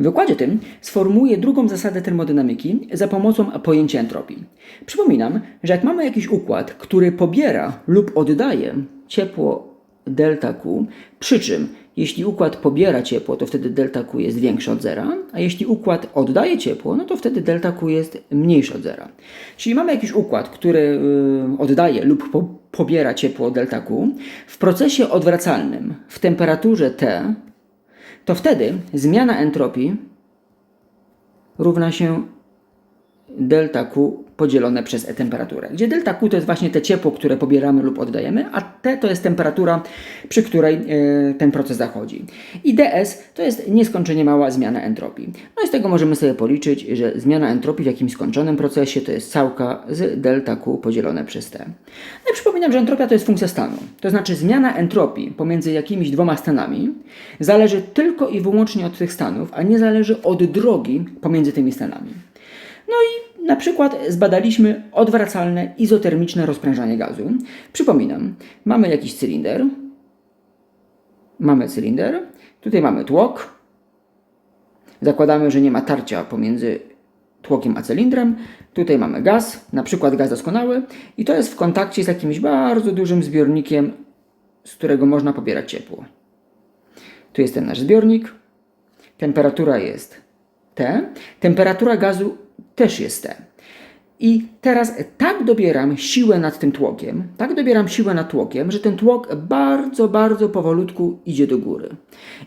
W wykładzie tym sformułuję drugą zasadę termodynamiki za pomocą pojęcia entropii. Przypominam, że jak mamy jakiś układ, który pobiera lub oddaje ciepło delta Q, przy czym jeśli układ pobiera ciepło, to wtedy delta Q jest większe od zera, a jeśli układ oddaje ciepło, no to wtedy delta Q jest mniejsze od zera. Czyli mamy jakiś układ, który y, oddaje lub po, pobiera ciepło delta Q w procesie odwracalnym w temperaturze T, to wtedy zmiana entropii równa się delta Q podzielone przez E temperaturę, gdzie delta Q to jest właśnie te ciepło, które pobieramy lub oddajemy, a T to jest temperatura, przy której e, ten proces zachodzi. I ds to jest nieskończenie mała zmiana entropii. No i z tego możemy sobie policzyć, że zmiana entropii w jakimś skończonym procesie to jest całka z delta Q podzielone przez T. No i przypominam, że entropia to jest funkcja stanu. To znaczy zmiana entropii pomiędzy jakimiś dwoma stanami zależy tylko i wyłącznie od tych stanów, a nie zależy od drogi pomiędzy tymi stanami. No i na przykład zbadaliśmy odwracalne izotermiczne rozprężanie gazu. Przypominam, mamy jakiś cylinder, mamy cylinder, tutaj mamy tłok, zakładamy, że nie ma tarcia pomiędzy tłokiem a cylindrem, tutaj mamy gaz, na przykład gaz doskonały. I to jest w kontakcie z jakimś bardzo dużym zbiornikiem, z którego można pobierać ciepło. Tu jest ten nasz zbiornik, temperatura jest T, temperatura gazu też jest T. I teraz tak dobieram siłę nad tym tłokiem, tak dobieram siłę nad tłokiem, że ten tłok bardzo, bardzo powolutku idzie do góry.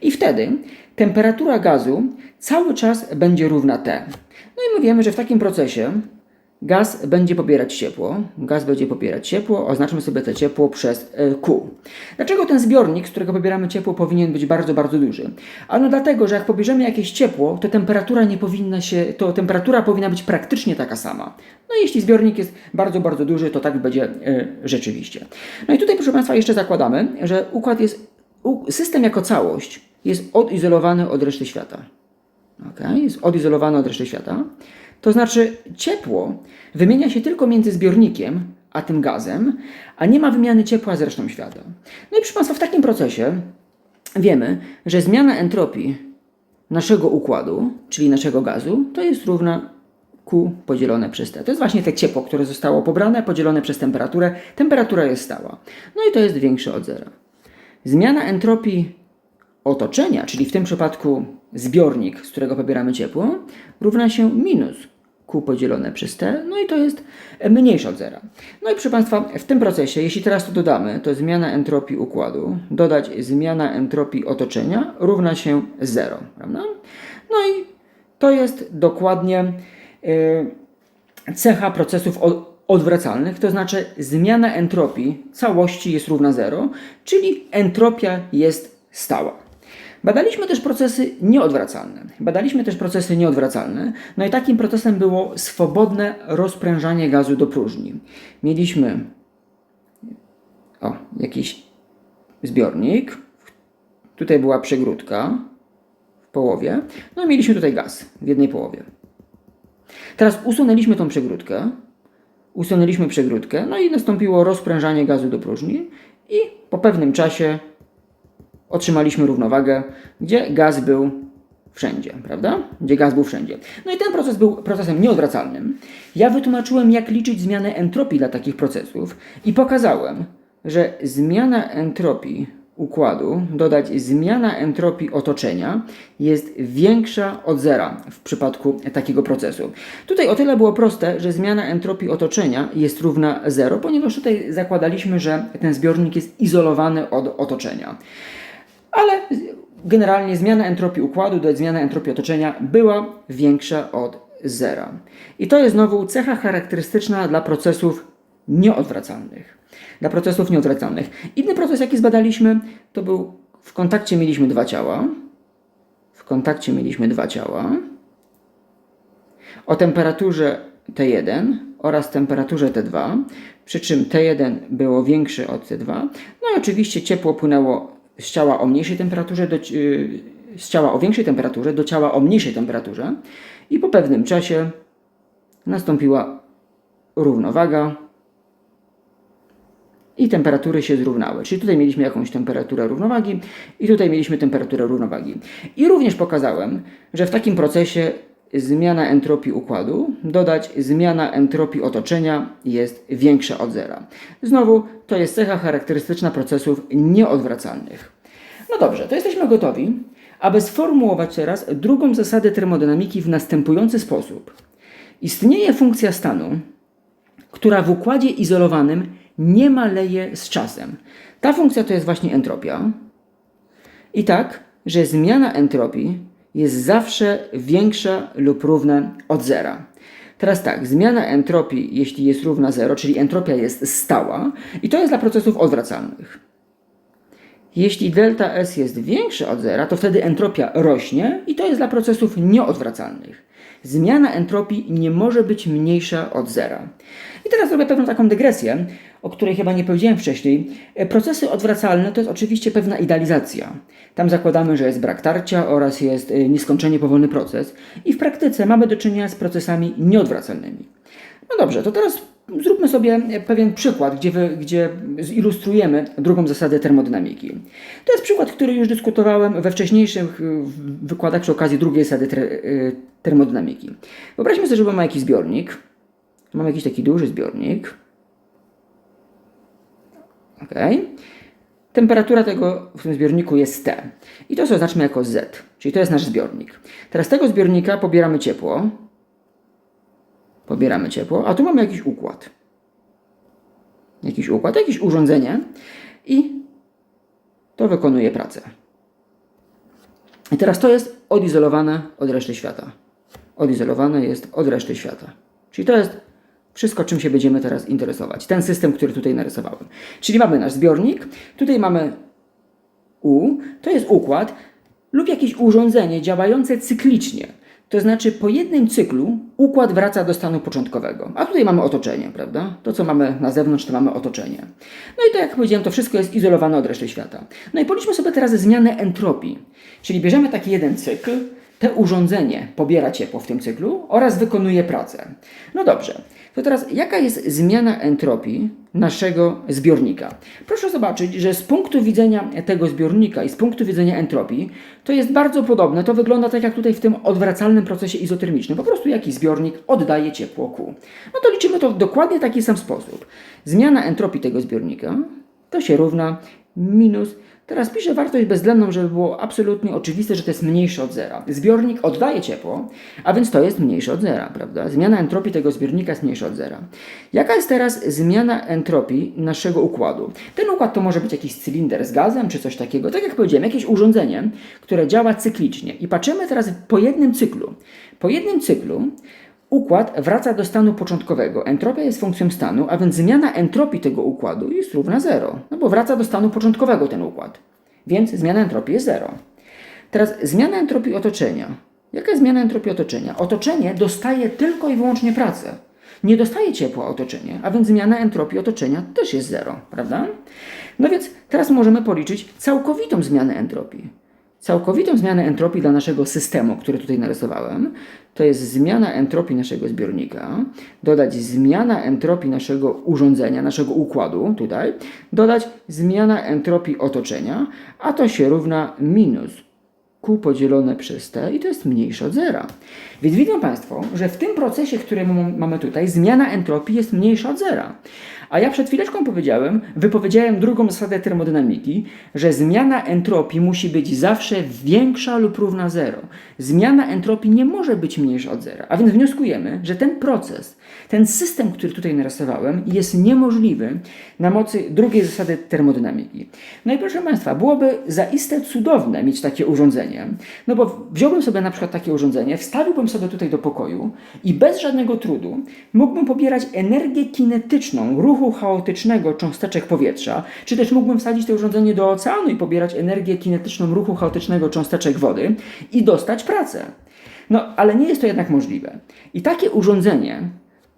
I wtedy temperatura gazu cały czas będzie równa T. No i my wiemy, że w takim procesie Gaz będzie pobierać ciepło. Gaz będzie pobierać ciepło. Oznaczmy sobie to ciepło przez e, Q. Dlaczego ten zbiornik, z którego pobieramy ciepło, powinien być bardzo, bardzo duży? Ano dlatego, że jak pobierzemy jakieś ciepło, to temperatura nie powinna się, to temperatura powinna być praktycznie taka sama. No i jeśli zbiornik jest bardzo, bardzo duży, to tak będzie e, rzeczywiście. No i tutaj, proszę Państwa, jeszcze zakładamy, że układ jest, system jako całość jest odizolowany od reszty świata. Okay? Jest odizolowany od reszty świata. To znaczy ciepło wymienia się tylko między zbiornikiem a tym gazem, a nie ma wymiany ciepła z resztą świata. No i proszę Państwa, w takim procesie wiemy, że zmiana entropii naszego układu, czyli naszego gazu, to jest równa Q podzielone przez T. To jest właśnie te ciepło, które zostało pobrane, podzielone przez temperaturę. Temperatura jest stała. No i to jest większe od zera. Zmiana entropii otoczenia, czyli w tym przypadku zbiornik, z którego pobieramy ciepło, równa się minus Q podzielone przez T, no i to jest mniejsze od zera. No i proszę Państwa, w tym procesie, jeśli teraz to dodamy, to zmiana entropii układu, dodać zmiana entropii otoczenia równa się 0, prawda? No i to jest dokładnie yy, cecha procesów odwracalnych, to znaczy zmiana entropii całości jest równa 0, czyli entropia jest stała. Badaliśmy też procesy nieodwracalne. Badaliśmy też procesy nieodwracalne. No i takim procesem było swobodne rozprężanie gazu do próżni. Mieliśmy o, jakiś zbiornik. Tutaj była przegródka w połowie. No i mieliśmy tutaj gaz w jednej połowie. Teraz usunęliśmy tą przegródkę. Usunęliśmy przegródkę, no i nastąpiło rozprężanie gazu do próżni i po pewnym czasie otrzymaliśmy równowagę, gdzie gaz był wszędzie, prawda? Gdzie gaz był wszędzie. No i ten proces był procesem nieodwracalnym. Ja wytłumaczyłem, jak liczyć zmianę entropii dla takich procesów i pokazałem, że zmiana entropii układu dodać zmiana entropii otoczenia jest większa od zera w przypadku takiego procesu. Tutaj o tyle było proste, że zmiana entropii otoczenia jest równa zero, ponieważ tutaj zakładaliśmy, że ten zbiornik jest izolowany od otoczenia ale generalnie zmiana entropii układu do zmiany entropii otoczenia była większa od zera. I to jest znowu cecha charakterystyczna dla procesów nieodwracalnych. Dla procesów nieodwracalnych. Inny proces, jaki zbadaliśmy, to był w kontakcie mieliśmy dwa ciała. W kontakcie mieliśmy dwa ciała. O temperaturze T1 oraz temperaturze T2, przy czym T1 było większe od T2. No i oczywiście ciepło płynęło z ciała o mniejszej temperaturze do, y, z ciała o większej temperaturze do ciała o mniejszej temperaturze i po pewnym czasie nastąpiła równowaga i temperatury się zrównały. Czyli tutaj mieliśmy jakąś temperaturę równowagi i tutaj mieliśmy temperaturę równowagi. I również pokazałem, że w takim procesie zmiana entropii układu dodać zmiana entropii otoczenia jest większa od zera. Znowu to jest cecha charakterystyczna procesów nieodwracalnych. No dobrze, to jesteśmy gotowi, aby sformułować teraz drugą zasadę termodynamiki w następujący sposób. Istnieje funkcja stanu, która w układzie izolowanym nie maleje z czasem. Ta funkcja to jest właśnie entropia. I tak, że zmiana entropii jest zawsze większa lub równa od zera. Teraz tak, zmiana entropii, jeśli jest równa 0, czyli entropia jest stała, i to jest dla procesów odwracalnych. Jeśli delta S jest większe od zera, to wtedy entropia rośnie i to jest dla procesów nieodwracalnych. Zmiana entropii nie może być mniejsza od zera. I teraz zrobię pewną taką dygresję, o której chyba nie powiedziałem wcześniej. Procesy odwracalne to jest oczywiście pewna idealizacja. Tam zakładamy, że jest brak tarcia oraz jest e, nieskończenie powolny proces i w praktyce mamy do czynienia z procesami nieodwracalnymi. No dobrze, to teraz zróbmy sobie pewien przykład, gdzie, wy, gdzie zilustrujemy drugą zasadę termodynamiki. To jest przykład, który już dyskutowałem we wcześniejszych y, wykładach przy okazji drugiej zasady y, termodynamiki. Wyobraźmy sobie, że mamy jakiś zbiornik. Mamy jakiś taki duży zbiornik. Ok. Temperatura tego w tym zbiorniku jest T. I to oznaczmy jako Z, czyli to jest nasz zbiornik. Teraz z tego zbiornika pobieramy ciepło, pobieramy ciepło, a tu mamy jakiś układ. Jakiś układ, jakieś urządzenie i to wykonuje pracę. I teraz to jest odizolowane od reszty świata. Odizolowane jest od reszty świata. Czyli to jest wszystko, czym się będziemy teraz interesować. Ten system, który tutaj narysowałem. Czyli mamy nasz zbiornik, tutaj mamy U, to jest układ lub jakieś urządzenie działające cyklicznie. To znaczy po jednym cyklu układ wraca do stanu początkowego. A tutaj mamy otoczenie, prawda? To, co mamy na zewnątrz, to mamy otoczenie. No i to, jak powiedziałem, to wszystko jest izolowane od reszty świata. No i policzmy sobie teraz zmianę entropii. Czyli bierzemy taki jeden cykl, te urządzenie pobiera ciepło w tym cyklu oraz wykonuje pracę. No dobrze, to teraz jaka jest zmiana entropii naszego zbiornika? Proszę zobaczyć, że z punktu widzenia tego zbiornika i z punktu widzenia entropii to jest bardzo podobne. To wygląda tak jak tutaj w tym odwracalnym procesie izotermicznym. Po prostu jakiś zbiornik oddaje ciepło Q. No to liczymy to w dokładnie taki sam sposób. Zmiana entropii tego zbiornika to się równa minus Teraz piszę wartość bezwzględną, żeby było absolutnie oczywiste, że to jest mniejsze od zera. Zbiornik oddaje ciepło, a więc to jest mniejsze od zera, prawda? Zmiana entropii tego zbiornika jest mniejsza od zera. Jaka jest teraz zmiana entropii naszego układu? Ten układ to może być jakiś cylinder z gazem, czy coś takiego. Tak jak powiedziałem, jakieś urządzenie, które działa cyklicznie. I patrzymy teraz po jednym cyklu. Po jednym cyklu Układ wraca do stanu początkowego. Entropia jest funkcją stanu, a więc zmiana entropii tego układu jest równa 0. No bo wraca do stanu początkowego ten układ. Więc zmiana entropii jest 0. Teraz zmiana entropii otoczenia. Jaka jest zmiana entropii otoczenia? Otoczenie dostaje tylko i wyłącznie pracę. Nie dostaje ciepła otoczenie, a więc zmiana entropii otoczenia też jest 0, prawda? No więc teraz możemy policzyć całkowitą zmianę entropii. Całkowitą zmianę entropii dla naszego systemu, który tutaj narysowałem, to jest zmiana entropii naszego zbiornika, dodać zmiana entropii naszego urządzenia, naszego układu tutaj, dodać zmiana entropii otoczenia, a to się równa minus Q podzielone przez T i to jest mniejsze od zera. Więc widzą Państwo, że w tym procesie, który mamy tutaj, zmiana entropii jest mniejsza od zera. A ja przed chwileczką powiedziałem, wypowiedziałem drugą zasadę termodynamiki, że zmiana entropii musi być zawsze większa lub równa zero. Zmiana entropii nie może być mniejsza od zera. A więc wnioskujemy, że ten proces, ten system, który tutaj narysowałem, jest niemożliwy na mocy drugiej zasady termodynamiki. No i proszę Państwa, byłoby zaiste cudowne mieć takie urządzenie, no bo wziąłbym sobie na przykład takie urządzenie, wstawiłbym sobie tutaj do pokoju i bez żadnego trudu mógłbym pobierać energię kinetyczną ruchu chaotycznego cząsteczek powietrza, czy też mógłbym wsadzić to urządzenie do oceanu i pobierać energię kinetyczną ruchu chaotycznego cząsteczek wody i dostać pracę. No, ale nie jest to jednak możliwe. I takie urządzenie,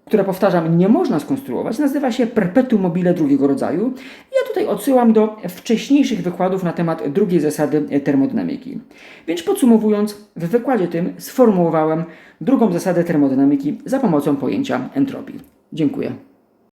które powtarzam, nie można skonstruować, nazywa się perpetuum mobile drugiego rodzaju. Ja tutaj odsyłam do wcześniejszych wykładów na temat drugiej zasady termodynamiki. Więc podsumowując, w wykładzie tym sformułowałem drugą zasadę termodynamiki za pomocą pojęcia entropii. Dziękuję.